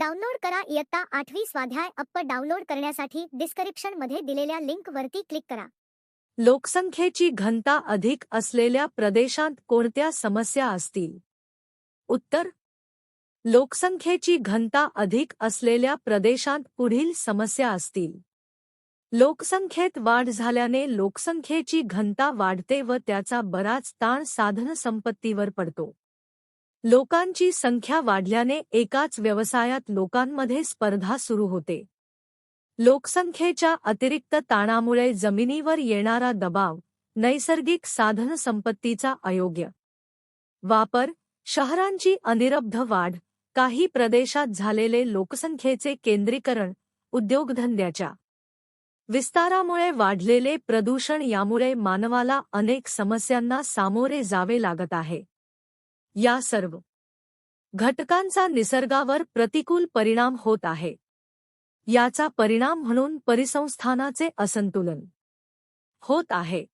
Download करा इयत्ता आठवी स्वाध्याय अप्प डाउनलोड करण्यासाठी डिस्क्रिप्शनमध्ये दिलेल्या लिंक वरती क्लिक करा. लोकसंख्येची घनता अधिक असलेल्या प्रदेशांत कोणत्या समस्या असतील? उत्तर. लोकसंख्येची घनता अधिक असलेल्या प्रदेशांत पुढील समस्या असतील. लोकसंख्येत वाढ झाल्याने लोकसंख्येची घनता वाढते व त्याचा बराच ताण साधनसंपत्तीवर पडतो. लोकांची संख्या वाढल्याने एकाच व्यवसायात लोकांमध्ये स्पर्धा सुरू होते. लोकसंख्येच्या अतिरिक्त ताणामुळे जमिनीवर येणारा दबाव नैसर्गिक साधनसंपत्तीचा अयोग्य वापर शहरांची अनिरब्ध वाढ काही प्रदेशात झालेले लोकसंख्येचे केंद्रीकरण उद्योगधंद्याच्या विस्तारामुळे वाढलेले प्रदूषण यामुळे मानवाला अनेक समस्यांना सामोरे जावे लागत आहे. या सर्व घटकांचा निसर्गावर प्रतिकूल परिणाम होत आहे. याचा परिणाम म्हणून परिसंस्थानाचे असंतुलन होत आहे.